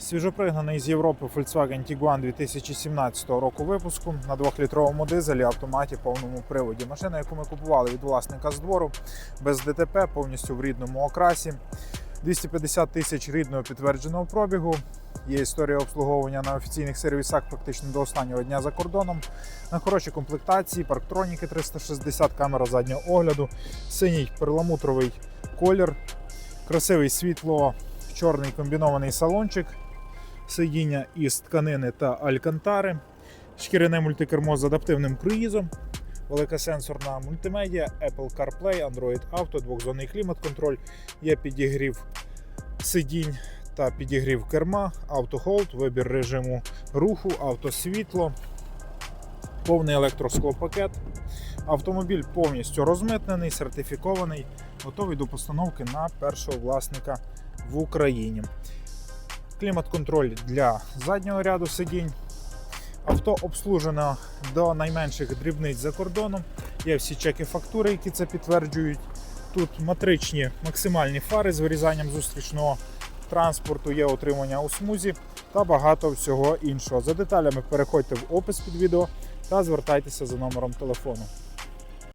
Свіжопригнаний з Європи Volkswagen Tiguan 2017 року випуску на 2-літровому дизелі автоматі повному приводі. Машина, яку ми купували від власника з двору, без ДТП, повністю в рідному окрасі. 250 тисяч рідного підтвердженого пробігу. Є історія обслуговування на офіційних сервісах практично до останнього дня за кордоном. На хорошій комплектації, парктроніки 360, камера заднього огляду, синій перламутровий колір, красивий світло, чорний комбінований салончик, сидіння із тканини та алькантари, шкіряне мультикермо з адаптивним круїзом, велика сенсорна мультимедіа, Apple CarPlay, Android Auto, двохзонний клімат-контроль, є підігрів сидінь та підігрів керма, автохолд, вибір режиму руху, автосвітло, повний електросклопакет. Автомобіль повністю розмитнений, сертифікований, готовий до постановки на першого власника в Україні. Клімат-контроль для заднього ряду сидінь. Авто обслужено до найменших дрібниць за кордоном. Є всі чеки фактури, які це підтверджують. Тут матричні максимальні фари з вирізанням зустрічного транспорту, є отримання у смузі та багато всього іншого. За деталями переходьте в опис під відео та звертайтеся за номером телефону.